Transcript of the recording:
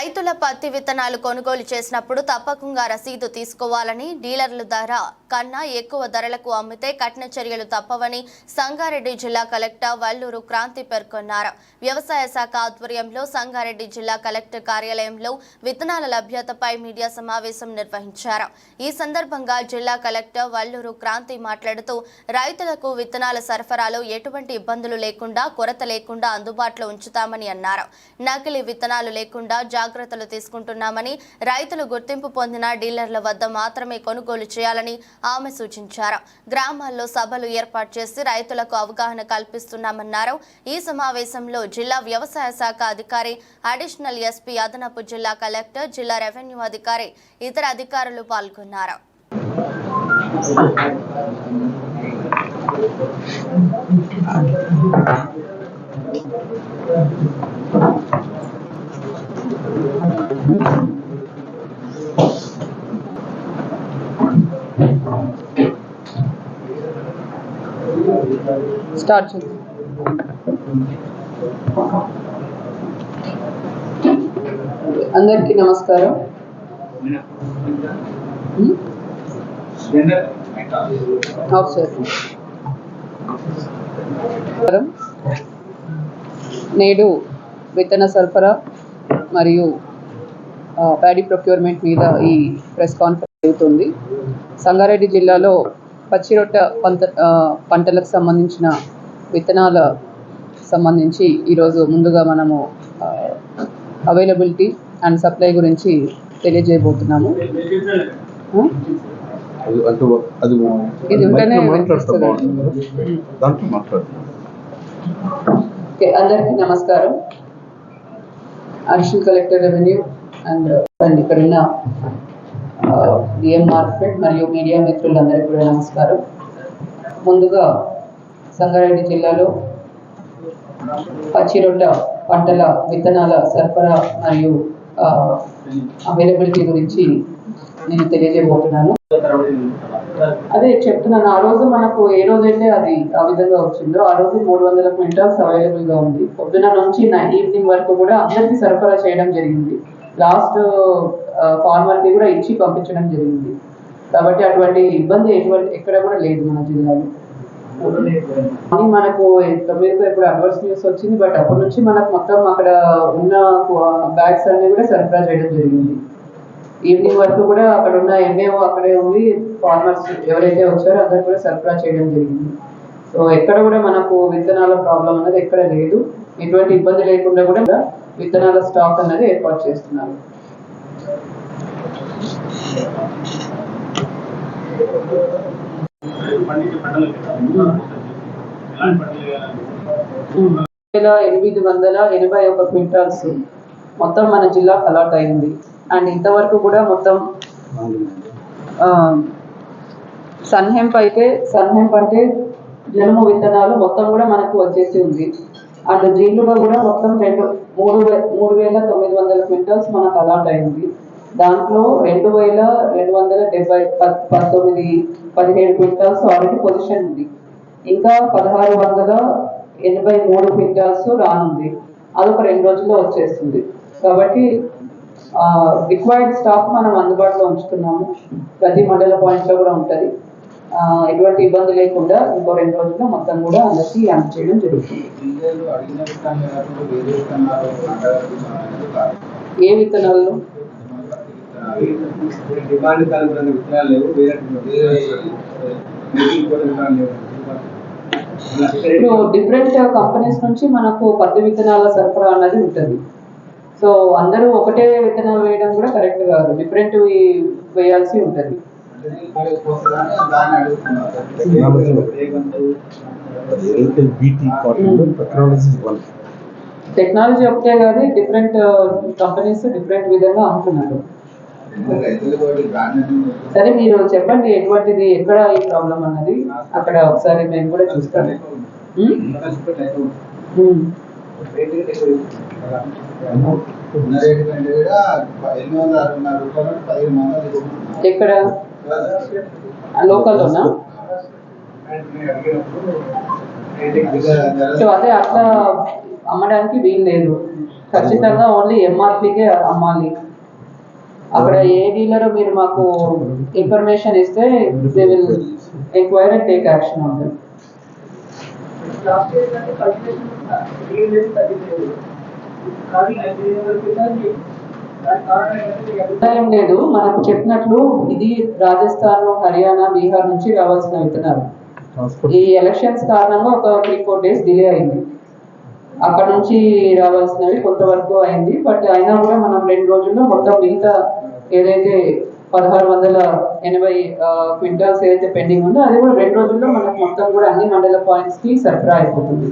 రైతుల పత్తి విత్తనాలు కొనుగోలు చేసినప్పుడు తప్పకుండా రసీదు తీసుకోవాలని డీలర్ల ధర కన్నా ఎక్కువ ధరలకు అమ్మితే కఠిన చర్యలు తప్పవని సంగారెడ్డి జిల్లా కలెక్టర్ వల్లూరు క్రాంతి పేర్కొన్నారు. వ్యవసాయ శాఖ ఆధ్వర్యంలో సంగారెడ్డి జిల్లా కలెక్టర్ కార్యాలయంలో విత్తనాల లభ్యతపై మీడియా సమావేశం నిర్వహించారు. ఈ సందర్భంగా జిల్లా కలెక్టర్ వల్లూరు క్రాంతి మాట్లాడుతూ రైతులకు విత్తనాల సరఫరాలో ఎటువంటి ఇబ్బందులు లేకుండా కొరత లేకుండా అందుబాటులో ఉంచుతామని అన్నారు. నకిలీ విత్తనాలు లేకుండా జాగ్రత్తలు తీసుకుంటున్నామని రైతులు గుర్తింపు పొందిన డీలర్ల వద్ద మాత్రమే కొనుగోలు చేయాలని ఆమె సూచించారు. గ్రామాల్లో సభలు ఏర్పాటు చేసి రైతులకు అవగాహన కల్పిస్తున్నామన్నారు. ఈ సమావేశంలో జిల్లా వ్యవసాయ శాఖ అధికారి అడిషనల్ ఎస్పీ అదనపు జిల్లా కలెక్టర్ జిల్లా రెవెన్యూ అధికారి ఇతర అధికారులు పాల్గొన్నారు. స్టార్ట్ చేద్దాం. అందరికీ నమస్కారం. ఆఫ్ నేడు విత్తన సరఫరా మరియు ప్యాడీ ప్రొక్యూర్మెంట్ మీద ఈ ప్రెస్ కాన్ఫరెన్స్ జరుగుతుంది. సంగారెడ్డి జిల్లాలో పచ్చిరొట్ట పంట పంటలకు సంబంధించిన విత్తనాల సంబంధించి ఈరోజు ముందుగా మనము అవైలబిలిటీ అండ్ సప్లై గురించి తెలియజేయబోతున్నాము. ఇది ఉంటేనే ఓకే అందరికీ నమస్కారం. Additional collector revenue and and ఇక్కడ ఉన్న డిఎం మార్కెట్ మరియు మీడియా మిత్రులందరికీ కూడా నమస్కారం. ముందుగా సంగారెడ్డి జిల్లాలో పచ్చిరొట్ట పంటల విత్తనాల సరఫరా మరియు అవైలబిలిటీ గురించి నేను తెలియజేయబోతున్నాను. అదే చెప్తున్నాను ఆ రోజు మనకు ఏ రోజైతే అది ఆ విధంగా వచ్చిందో ఆ రోజు మూడు వందల క్వింటాల్స్ అవైలబుల్గా ఉంది. పొద్దున నుంచి ఈవినింగ్ వరకు కూడా అందరికీ సరఫరా చేయడం జరిగింది. లాస్ట్ ఫార్మర్ కూడా ఇచ్చి పంపించడం జరిగింది. కాబట్టి అటువంటి ఇబ్బంది ఎటువంటి ఎక్కడ కూడా లేదు మన జిల్లాలో. కానీ మనకు తొమ్మిదికి ఇప్పుడు అడ్వర్స్ న్యూస్ వచ్చింది బట్ అప్పటి నుంచి మనకు మొత్తం అక్కడ ఉన్న బ్యాగ్స్ అన్ని కూడా సరఫరా చేయడం జరిగింది. ఈవినింగ్ వరకు కూడా అక్కడ ఉన్న ఎంఏఓ అక్కడే ఉండి ఫార్మర్స్ ఎవరైతే వచ్చారో అందరు కూడా సరఫరా చేయడం జరిగింది. సో ఎక్కడ కూడా మనకు విత్తనాల ప్రాబ్లం అనేది ఎక్కడ లేదు. ఎటువంటి ఇబ్బంది లేకుండా కూడా విత్తనాల స్టాక్ అనేది ఏర్పాటు చేస్తున్నారు. ఎనిమిది వందల ఎనభై ఒక క్వింటాల్స్ మొత్తం మన జిల్లాకు అలాట్ అయింది. అండ్ ఇంతవరకు కూడా మొత్తం సన్హెంప్ అయితే సన్హెంప్ అంటే జనుము విత్తనాలు మొత్తం కూడా మనకు వచ్చేసి ఉంది. అండ్ జీలుగా కూడా మొత్తం రెండు మూడు మూడు వేల తొమ్మిది వందల క్వింటల్స్ మనకు అలాట్ అయింది. దాంట్లో రెండు వేల రెండు వందల డెబ్బై పంతొమ్మిది పదిహేడు క్వింటల్స్ ఆల్రెడీ పొజిషన్ ఉంది. ఇంకా పదహారు వందల ఎనభై మూడు క్వింటాల్స్ రానుంది. అదొక రెండు రోజుల్లో వచ్చేస్తుంది. కాబట్టి రిక్వైర్డ్ స్టాక్ మనం అందుబాటులో ఉంచుతున్నాము. ప్రతి మండల పాయింట్లో కూడా ఉంటది. ఎటువంటి ఇబ్బంది లేకుండా ఇంకో రెండు రోజుల్లో మొత్తం కూడా అందరికీ అందజేయడం జరుగుతుంది. డీజిల్ అడిగిన విత్తనాలు కాకుండా వేరే విత్తనాలు పంటలకు కాదు. ఏ విత్తనాలు డిమాండ్ విత్తనాలు లేవు వేరే ఇప్పుడు డిఫరెంట్ కంపెనీస్ నుంచి మనకు పత్తి విత్తనాల సరఫరా అన్నది ఉంటుంది. సో అందరూ ఒకటే విత్తనాలు వేయడం కూడా కరెక్ట్ కాదు డిఫరెంట్ వేయాల్సి ఉంటుంది. టెక్నాలజీ వన్ టెక్నాలజీ ఒకటే కాదు డిఫరెంట్ కంపెనీస్ డిఫరెంట్ విధంగా అమ్ముతున్నారు. సరే మీరు చెప్పండి ఎటువంటిది ఎక్కడ ఈ ప్రాబ్లం అన్నది. అక్కడ ఒకసారి మేము కూడా తీసుకుంటున్నాం ఎక్కడ? లోకల్లోనా? సో అదే అట్లా అమ్మడానికి వీలు లేదు. ఖచ్చితంగా ఓన్లీ ఎంఆర్పికే అమ్మాలి. అక్కడ ఏ డీలర్ మీరు మాకు ఇన్ఫర్మేషన్ ఇస్తే they will enquire and take action on that లేదు అభిప్రాయం లేదు. మనకు చెప్పినట్లు ఇది రాజస్థాన్ హర్యానా బీహార్ నుంచి రావాల్సిన విత్తనాలు. ఈ ఎలక్షన్స్ కారణంగా ఒక త్రీ ఫోర్ డేస్ డిలే అయింది. అక్కడ నుంచి రావాల్సినవి కొంతవరకు అయింది. బట్ అయినా కూడా మనం రెండు రోజుల్లో మొత్తం మిగతా ఏదైతే పదహారు వందల ఎనభై క్వింటాల్స్ ఏదైతే పెండింగ్ ఉందో అది కూడా రెండు రోజుల్లో మనకు మొత్తం కూడా అన్ని మండల పాయింట్స్కి సరఫరా అయిపోతుంది.